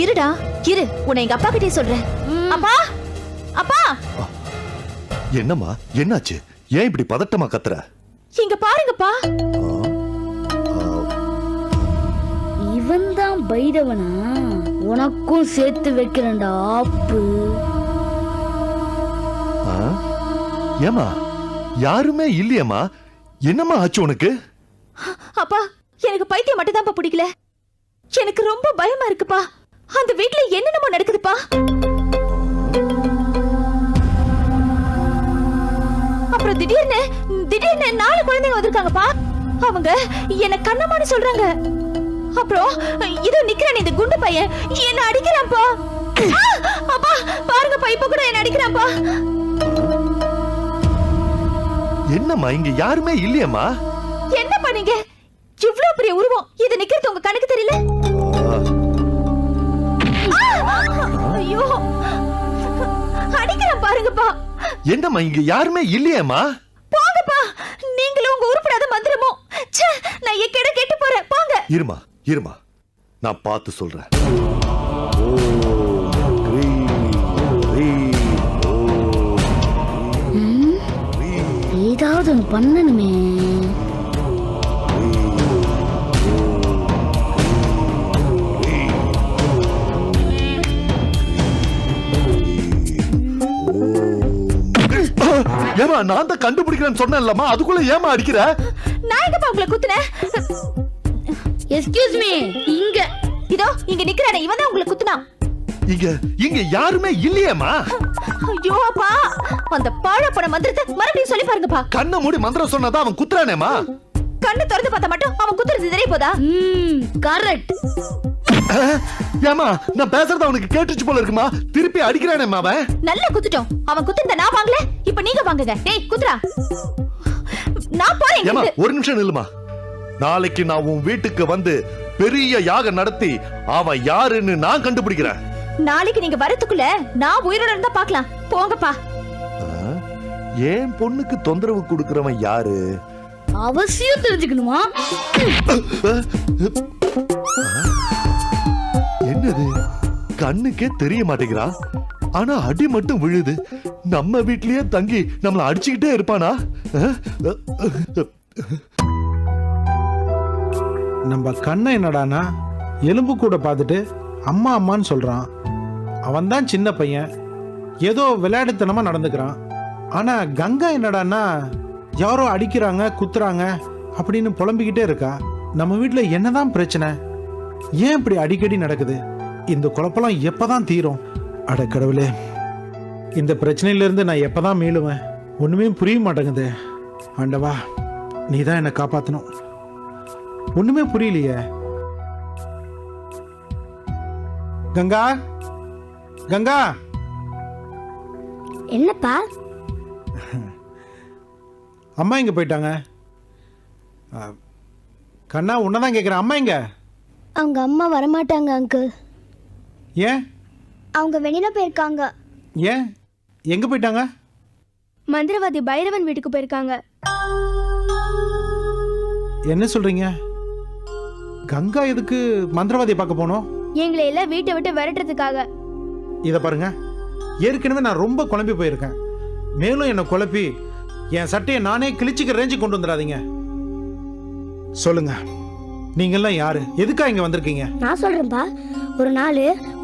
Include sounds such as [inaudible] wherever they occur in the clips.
இரு. உன்னை எங்க அப்பா கிட்டே சொல்றேன். அப்பா அப்பா. என்னம்மா என்னாச்சு? ஏன் இப்படி பதட்டமா கத்துற? இங்க பாருங்கப்பா. இவன் தான் பைரவனா? உனக்கும் சேர்த்து வைக்கிறேன்டா ஆப்பு. ஆ? ஏம்மா யாருமே இல்லையேம்மா? என்னம்மா ஆச்சு உனக்கு? அப்பா எனக்கு பைத்தியம் மட்டும் தான்ப்பா பிடிக்கல. எனக்கு ரொம்ப பயமா இருக்குப்பா. அந்த வீட்ல என்னென்னமோ நடக்குதுப்பா. அப்புறம் திடீர்னு திடீர்னு நாலு குழந்தைங்க வந்திருக்காங்கப்பா. அவங்க என்ன கண்ணம்மான்னு சொல்றாங்க. அப்புறம் இதோ நிக்கிறான் இந்த குண்டு பையன். என்ன அடிக்கிறான்ப்பா! அப்பா பாருங்கப்பா இப்ப கூட என்ன அடிக்கிறான்ப்பா. என்னம்மா இங்க யாருமே இல்லையேம்மா? என்ன பண்ணீங்க இவ்ளோ பெரிய உருவம். இது நிக்கிறது உங்க கணக்கு தெரியல? ஐயோ. அடிக்கிறேன் பாருங்கப்பா. என்னம்மா இங்க யாருமே இல்லையேம்மா? போங்கப்பா. நீங்களும் உங்க உருப்படாத மந்திரமோ. ச்சே நான் எக்கேட கெட்டு போறேன். போங்க. இருமா இருமா. நான் பார்த்து சொல்றேன். ஏதாவது ஒன்று பண்ணணுமே. ஏமா நான் தான் கண்டுபிடிக்கிறேன்னு சொன்னேன்லம்மா. அதுக்குள்ள ஏமா அடிக்கிற? நான் எங்கப்பா உங்களை குத்துனேன்? எஸ்கியூஸ் மீ இங்க. இதோ இங்க நிக்கிறானே. இவன் தான் உங்களை குத்துனான். இங்க இங்க யாருமே இல்லையேம்மா. ஐயோ அப்பா. அந்த பாழப்பட மந்திரத்தை மறுபடியும் சொல்லி பாருங்கப்பா. கண்ணை மூடி மந்திரம் சொன்னதா அவன் குத்துறானேமா கண்ணு திறந்து பார்த்தா மட்டும் அவன் குத்துறது தெரிய போதா? ம் கரெக்ட் ஏமா நான் பேசுறது அவனுக்கு கேட்டுச்சு போல இருக்குமா? திருப்பி அடிக்கிறானேம்மா அவன். நல்லா குத்துட்டோம். அவன் குத்துறத நான் வாங்கல இப்ப நீங்க வாங்குங்க. டேய் குத்துறா நான் போறேன் ஏமா. ஒரு நிமிஷம் நில்லுமா? நாளைக்கு நான் உன் வீட்டுக்கு வந்து பெரிய யாகம் நடத்தி அவன் யாருன்னு நான் கண்டுபிடிக்கிறேன். நாளைக்கு நீங்க வரதுக்குள்ள நான் உயிரோட இருந்தா பாக்கலாம் போங்கப்பா? என் பொண்ணுக்கு தொந்தரவு கொடுக்கறவன் யாரு? அவசியம் தெரிஞ்சுக்கணுமா? என்னது? கண்ணுக்கே தெரிய மாட்டேங்கிறான் ஆனா அடி மட்டும் விழுது. நம்ம வீட்லயே தங்கி நம்மள அடிச்சுக்கிட்டே இருப்பானா? நம்ம கண்ணை என்னடானா? எலும்பு கூட பார்த்துட்டு அம்மா அம்மான்னு சொல்றான். அவன் தான் சின்ன பையன். ஏதோ விளையாடுத்தனமா நடந்துக்கிறான். ஆனா கங்கா என்னடான்னா யாரோ அடிக்கிறாங்க குத்துறாங்க அப்படின்னு புலம்பிக்கிட்டே இருக்கா. நம்ம வீட்டில் என்னதான் பிரச்சனை? ஏன் இப்படி அடிக்கடி நடக்குது? இந்த குழப்பம்லாம் எப்பதான் தீரும்? அட கடவுளே. இந்த பிரச்சனையிலிருந்து நான் எப்பதான் மீளுவேன்? ஒண்ணுமே புரிய மாட்டேங்குது. ஆண்டவா நீ தான் என்னை காப்பாற்றணும் ஒண்ணுமே புரியலையே. கங்கா கங்கா. என்னப்பா? அம்மா எங்க போயிட்டாங்க? கண்ணா உன்னதான் கேட்குறேன் அம்மா எங்க? அவங்க அம்மா வரமாட்டாங்க அங்கிள் ஏன்? அவங்க வெளியில போயிருக்காங்க. ஏன்? எங்க போயிட்டாங்க? மந்திரவாதி பைரவன் வீட்டுக்கு போயிருக்காங்க. என்ன சொல்றீங்க? கங்கா எதுக்கு மந்திரவாதியை பார்க்க போனோம்? எங்களை எல்லாம் வீட்டை விட்டு விரட்டுறதுக்காக. இதை பாருங்க. ஏற்கனவே நான் ரொம்ப குழம்பி போயிருக்கேன். மேலும் என்னை குழப்பி என் சட்டையை நானே கிழிச்சிக்க ரேஞ்சு கொண்டு வந்துடாதீங்க. சொல்லுங்க. நீங்கெல்லாம் யாரு? எதுக்கா இங்க வந்திருக்கீங்க? நான் சொல்றேன்ப்பா ஒரு நாள்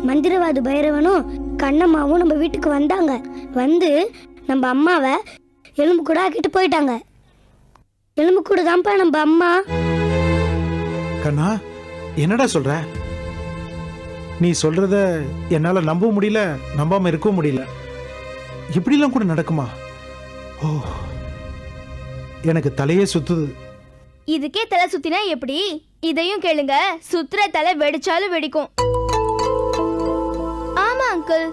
மந்திரவாதி பைரவனும் கண்ணம்மாவும் நம்ம வீட்டுக்கு வந்தாங்க. வந்து நம்ம அம்மாவை எலும்பு கூட ஆக்கிட்டு போயிட்டாங்க. எலும்பு கூட தான்ப்பா நம்ம அம்மா. கண்ணா என்னடா சொல்ற? நீ சொல்றத என்னால நம்ப முடியல நம்பாம இருக்கவும் முடியல. இப்படிலாம் கூட நடக்குமா? ஓ எனக்கு தலையே சுத்துது. இதுக்கே தலை சுத்தினா எப்படி? இதையும் கேளுங்க. சுத்துற தலை வெடிச்சாலும் வெடிக்கும். ஆமா அங்கிள்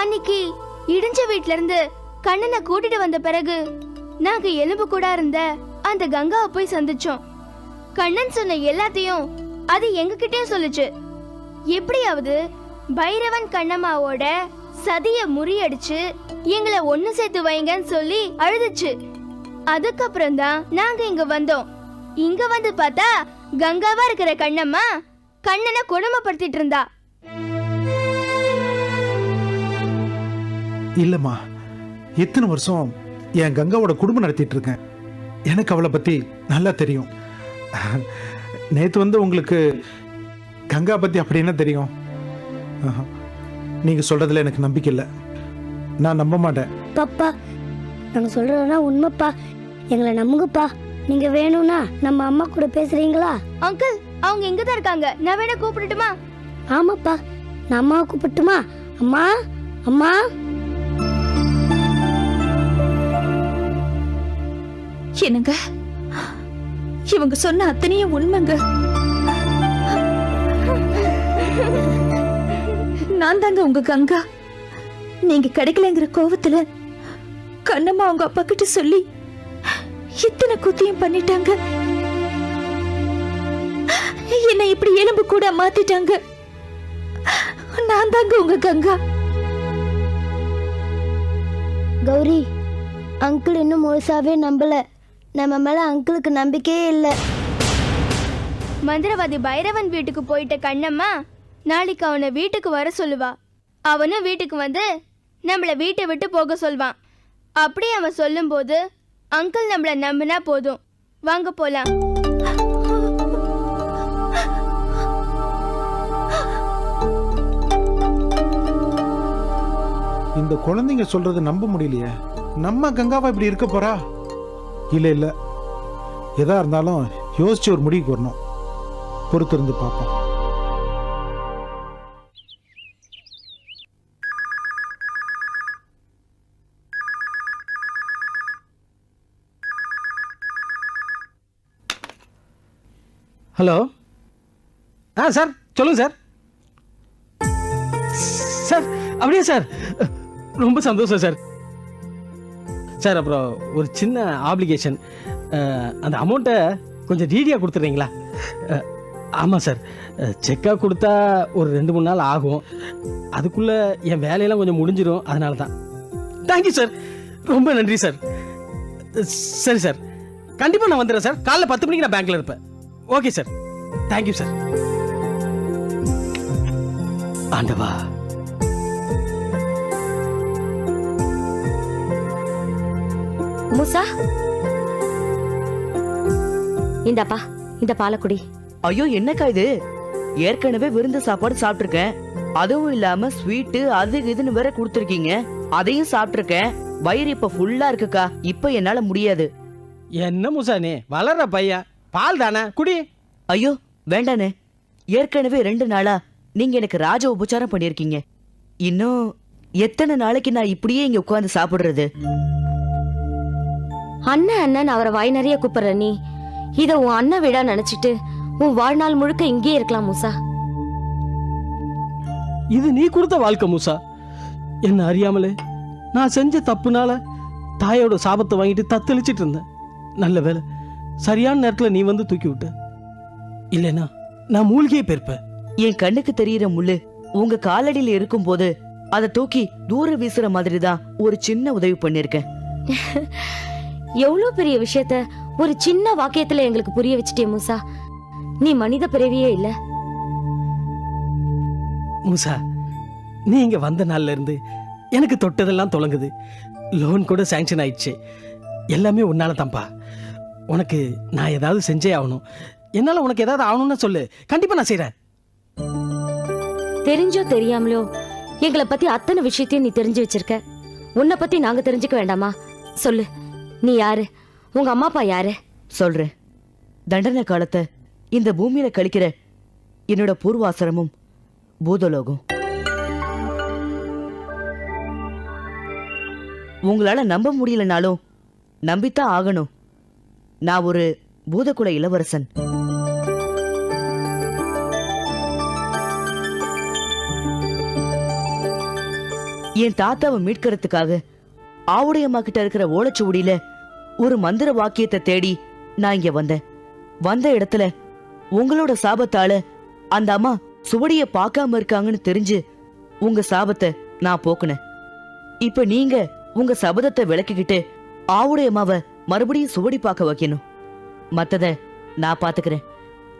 அன்னைக்கு இடிஞ்ச வீட்ல இருந்து கண்ணனை கூட்டிட்டு வந்த பிறகு நாங்க எலும்பு கூட இருந்த அந்த கங்காவை போய் சந்திச்சோம். கண்ணன் சொன்ன எல்லாத்தையும் அது எங்ககிட்டயும் சொல்லுச்சு. எப்படியாவது பைரவன் கண்ணம்மாவோட சதிய முறியடிச்சு எங்களை ஒண்ணு சேர்த்து வைங்கன்னு சொல்லி அழுதுச்சு. அதுக்கப்புறம் தான் நாங்க இங்க வந்தோம். இங்க வந்து பார்த்தா கங்காவா இருக்கிற கண்ணம்மா கண்ணனை கொடுமைப்படுத்திட்டு இருந்தா. இல்லைம்மா எத்தனை வருஷம் என் கங்காவோட குடும்பம் நடத்திட்டு இருக்கேன். எனக்கு அவளை பற்றி நல்லா தெரியும். நேற்று வந்து உங்களுக்கு கங்கா பற்றி அப்படி என்ன தெரியும்? நீங்கள் சொல்கிறதுல எனக்கு நம்பிக்கை இல்லை. நான் நம்ப மாட்டேன். பாப்பா நாங்கள் சொல்கிறோன்னா உண்மைப்பா. எங்களை நம்புங்கப்பா. நீங்கள் வேணும்னா நம்ம அம்மா கூட பேசுகிறீங்களா அங்கிள் அவங்க இங்க தான் இருக்காங்க. நான் வேணா கூப்பிடட்டுமா? ஆமாப்பா நான் அம்மாவை கூப்பிட்டுமா அம்மா அம்மா. என்னங்க? இவங்க சொன்ன அத்தனையும் உண்மைங்க. நான் தாங்க உங்க கங்கா. நீங்க கிடைக்கலங்கிற கோவத்துல கண்ணம்மா அவங்க அப்பா கிட்ட சொல்லி இத்தனை குத்தியும் பண்ணிட்டாங்க. என்னை இப்படி எலும்பு கூட மாத்திட்டாங்க. நான் தாங்க உங்க கங்கா. கௌரி அங்கிள் இன்னும் முழுசாவே நம்பல. நம்ம மேல அங்கிளுக்கு நம்பிக்கையே இல்லை. மந்திரவாதி பைரவன் வீட்டுக்கு போயிட்ட கண்ணம்மா நாளைக்கு அவனை வீட்டுக்கு வர சொல்லுவா. அவனும் வீட்டுக்கு வந்து நம்மள வீட்டை விட்டு போக சொல்வான். அப்படி அவன் சொல்லும்போது அங்கிள் நம்மள நம்பினா போதும். வாங்க போலாம். இந்த குழந்தைங்க சொல்றது நம்ப முடியலையே. நம்ம கங்காவா இப்படி இருக்க போறா? இல்ல இல்ல. எதா இருந்தாலும் யோசிச்சு ஒரு முடிவுக்கு வரணும். பொறுத்திருந்து பார்ப்போம். ஹலோ. ஆ சார் சொல்லுங்க சார். சார் அப்படியே சார்? ரொம்ப சந்தோஷம் சார். சார் அப்புறம் ஒரு சின்ன ஆப்ளிகேஷன் அந்த அமௌண்ட்டை கொஞ்சம் ரீடியாக கொடுத்துட்றீங்களா? ஆமாம் சார். செக்காக கொடுத்தா ஒரு ரெண்டு மூணு நாள் ஆகும். அதுக்குள்ளே என் வேலையெல்லாம் கொஞ்சம் முடிஞ்சிடும் அதனால தான் தேங்க்யூ சார். ரொம்ப நன்றி சார். சரி சார். கண்டிப்பாக நான் வந்துடுறேன் சார். காலைல பத்து மணிக்கு நான் பேங்க்கில் இருப்பேன். Okay sir. தேங்க்யூ சார் ஆண்டவா. மூசா? இந்தாப்பா இந்த பாலக்குடி. ஐயோ என்னக்கா இது? ஏற்கனவே விருந்து சாப்பாடு சாப்பிட்டிருக்கேன். அதுவும் இல்லாம ஸ்வீட்டு அது இதுன்னு வேற கொடுத்துருக்கீங்க. அதையும் சாப்பிட்டிருக்கேன். வயிறு இப்ப ஃபுல்லா இருக்குக்கா. இப்ப என்னால முடியாது. என்ன முசானி வளர்ற பையன். பால் தானே? குடி. ஐயோ வேண்டானே ஏற்கனவே ரெண்டு நாளா நீங்க எனக்கு ராஜ உபச்சாரம் பண்ணிருக்கீங்க இன்னும் எத்தனை நாளைக்கு நான் இப்படியே இங்க உட்கார்ந்து சாப்பிடுறது? அண்ணன் அண்ணன் அவரை வாய் நிறைய கூப்பிடுற நீ. இத உன் அண்ணன் விடா நினைச்சிட்டு உன் வாழ்நாள் முழுக்க இங்கேயே இருக்கலாம் மூசா. இது நீ கொடுத்த வாழ்க்கை மூசா. என்ன அறியாமலே? நான் செஞ்ச தப்புனால தாயோட சாபத்தை வாங்கிட்டு தத்தளிச்சிட்டு இருந்தேன். நல்ல வேலை சரியான நேரத்துல நீ வந்து தூக்கி விட்ட. இல்லைனா நான் மூழ்கியே போயிருப்பேன். என் கண்ணுக்கு தெரியிற முள்ளு உங்க காலடியில இருக்கும்போது அதை தூக்கி தூர வீசுற மாதிரி தான் ஒரு சின்ன உதவி பண்ணிருக்கேன் [laughs] எவ்வளவு பெரிய விஷயத்த ஒரு சின்ன வாக்கியத்துல எங்களுக்கு புரிய வச்சிட்டே மூசா? நீ மனித பிறவியே இல்ல. மூசா நீ இங்க வந்த நாள்ல இருந்து எனக்கு தொட்டதெல்லாம் தொடங்குது லோன் கூட சாங்ஷன் ஆயிடுச்சு. எல்லாமே உன்னால தான்ப்பா உனக்கு நான் ஏதாவது செஞ்சே ஆகணும். என்னால உனக்கு ஏதாவது ஆகணும்னு சொல்லு. கண்டிப்பா நான் செய்றேன். தெரிஞ்சோ தெரியாமலோ எங்களை பத்தி அத்தனை விஷயத்தையும் நீ தெரிஞ்சு வச்சிருக்க. உன்னை பத்தி நாங்க தெரிஞ்சுக்க வேண்டாமா? சொல்லு. நீ யாரு? உங்க அம்மா அப்பா யாரு? சொல்றேன். தண்டனை காலத்தை இந்த பூமியில கழிக்கிற என்னோட பூர்வாசிரமும் பூதலோகம். உங்களால நம்ப முடியலனாலும் நம்பித்தான் ஆகணும். நான் ஒரு பூதகுல இளவரசன். என் தாத்தாவை மீட்கிறதுக்காக ஆவுடையம்மா கிட்ட இருக்கிற ஓலைச்சுவடியில ஒரு மந்திர வாக்கியத்தை தேடி நான் இங்க வந்தேன். வந்த இடத்துல உங்களோட சாபத்தால அந்த அம்மா சுவடிய பார்க்காம இருக்காங்கன்னு தெரிஞ்சு உங்க சாபத்தை நான் போக்குனேன். இப்ப நீங்க உங்க சபதத்தை விளக்கிக்கிட்டு ஆவுடைய அம்மாவை மறுபடியும் சுவடி பார்க்க வைக்கணும். மத்தத நான் பாத்துக்கிறேன்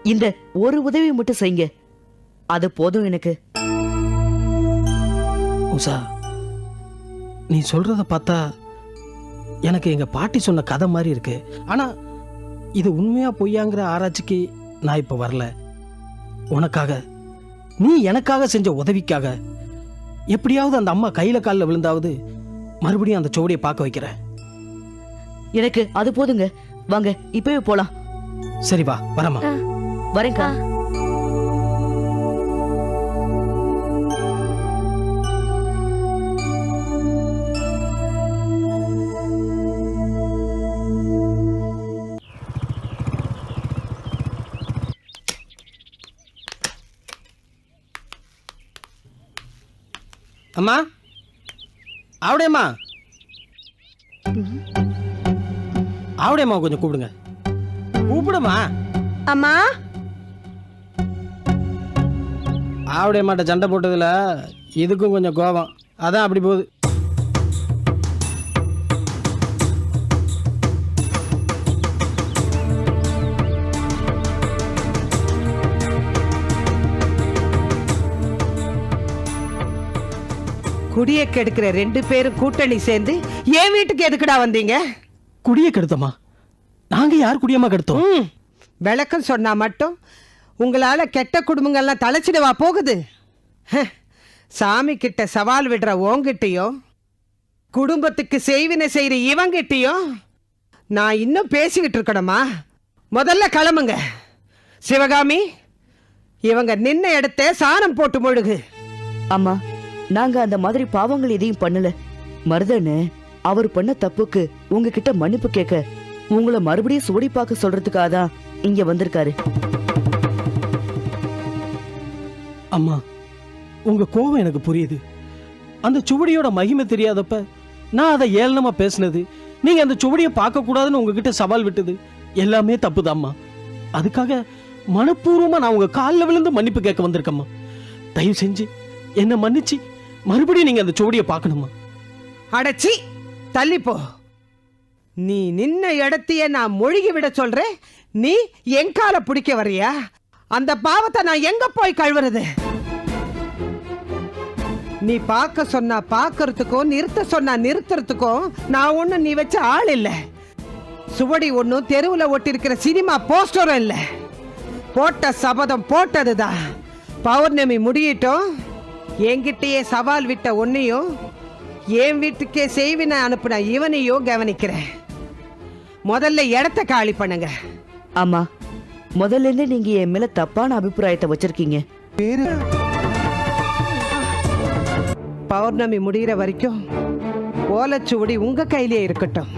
இந்த ஒரு உதவி மட்டும் செய்யுங்க. அது போதும் எனக்கு. உஷா நீ சொல்றத பார்த்தா எனக்கு எங்க பாட்டி சொன்ன கதை மாதிரி இருக்கு. ஆனா இது உண்மையா பொய்யாங்கிற ஆராய்ச்சிக்கு நான் இப்போ வரல. உனக்காக நீ எனக்காக செஞ்ச உதவிக்காக எப்படியாவது அந்த அம்மா கையில காலில் விழுந்தாவது மறுபடியும் அந்த சுவடியை பார்க்க வைக்கிறேன். எனக்கு அது போதுங்க. வாங்க இப்பவே போலாம். சரி வா வரமா வரேன்க்கா. அம்மா? ஆவுடையம்மா. ஆவுடையம்மா கொஞ்சம் கூப்பிடுங்க. கூப்பிடுமா? அம்மா? ஆவுடையம்மாட்ட சண்டை போட்டதுல இதுக்கும் கொஞ்சம் கோபம். அதான் அப்படி போகுது. குடிய கெடுக்கிற ரெண்டு பேரும் கூட்டணி சேர்ந்து என் வீட்டுக்கு எதுக்குடா வந்தீங்க? குடியை கெடுத்தம்மா. நாங்க யார் குடியம்மா கெடுத்தோம்? விளக்கம் சொன்னா மட்டும் உங்களால கெட்ட குடும்பங்கள்லாம் தலைச்சிடவா போகுது? ஹ, சாமி கிட்ட சவால் விடுற உங்ககிட்டயும் குடும்பத்துக்கு செய்வினை செய்யற இவங்கிட்டயும் நான் இன்னும் பேசிக்கிட்டு இருக்கணுமா? முதல்ல கிளம்புங்க. சிவகாமி இவங்க நின்ன இடத்த சாணம் போட்டு முழுகு. அம்மா நாங்க அந்த மாதிரி பாவங்கள் எதையும் பண்ணல. மருதன்னு அவர் பண்ண தப்புக்கு உங்ககிட்ட மன்னிப்பு கேட்க உங்களை மறுபடியும் சுவடி பார்க்க சொல்றதுக்காக தான் இங்க வந்திருக்காரு. அம்மா உங்க கோபம் எனக்கு புரியுது. அந்த சுவடியோட மகிமை தெரியாதப்ப நான் அதை ஏளனமா பேசினது நீங்க அந்த சுவடியை பார்க்க கூடாதுன்னு உங்ககிட்ட சவால் விட்டது எல்லாமே தப்புதாம்மா. அதுக்காக மனப்பூர்வமா நான் உங்க காலில் விழுந்து மன்னிப்பு கேட்க வந்திருக்கம்மா. தயவு செஞ்சு என்னை மன்னிச்சு மறுபடியும் நீங்க அந்த சுவடியை பார்க்கணுமா அடச்சி! தள்ளிப்போ. நீ நின்ன இடத்தையே நான் மொழிகி விட சொல்றேன். நீ என் கால பிடிக்க வரியா அந்த பாவத்தை நான் எங்க போய் கழுவுறது? நீ பார்க்க சொன்னா பார்க்கறதுக்கும் நிறுத்த சொன்னா நிறுத்துறதுக்கும் நான் ஒண்ணு நீ வச்ச ஆள் இல்ல. சுவடி ஒன்றும் தெருவில் ஒட்டியிருக்கிற சினிமா போஸ்டரும் இல்ல. போட்ட சபதம் போட்டதுதான். பௌர்ணமி முடியட்டும். என்கிட்டயே சவால் விட்ட ஒன்னையும் என் வீட்டுக்கே செய்வின அனுப்புன இவனையும் கவனிக்கிறேன். முதல்ல இடத்த காலி பண்ணுங்க. ஆமா முதல்ல இருந்து நீங்க என் மேல தப்பான அபிப்பிராயத்தை வச்சிருக்கீங்க. பௌர்ணமி முடிகிற வரைக்கும் ஓலைச்சுவடி உங்க கையிலே இருக்கட்டும்.